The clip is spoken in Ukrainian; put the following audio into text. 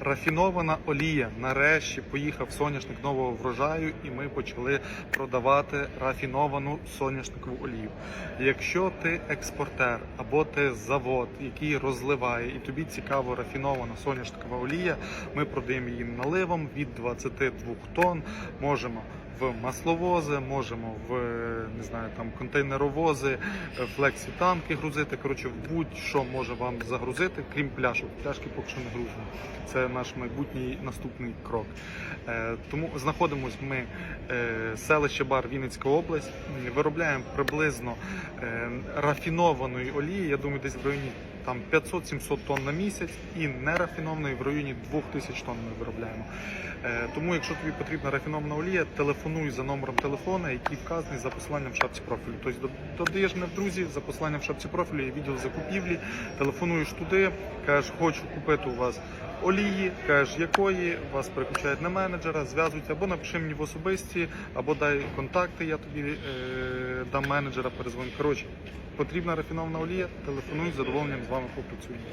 Рафінована олія. Нарешті поїхав соняшник нового врожаю, і ми почали продавати рафіновану соняшникову олію. Якщо ти експортер або ти завод, який розливає, і тобі цікаво рафінована соняшникова олія, ми продаємо її наливом від 22 тонн. Можемо в масловози, можемо в не знаю там контейнеровози, флексі танки грузити. Коротше, будь-що може вам загрузити, крім пляшок. Пляшки поки що не гружені. Це наш майбутній наступний крок. Е, тому знаходимось ми е, селище Бар Вінницька область. Виробляємо приблизно е, рафінованої олії. Я думаю, десь в районі там 500-700 тонн на місяць, і нерафінованої в районі 2000 тонн ми виробляємо. Тому, якщо тобі потрібна рафінована олія, телефонуй за номером телефона, який вказаний за посиланням в шапці профілю. Тобто до- додаєш мене в друзі за посиланням в шапці профілю, є відділ закупівлі, телефонуєш туди, кажеш, хочу купити у вас олії, кажеш, якої, вас переключають на менеджера, зв'язують або напиши мені в особисті, або дай контакти, я тобі е, дам менеджера, перезвоню. Коротше, потрібна рафінована олія, телефонуй, з задоволенням з вами попрацюємо.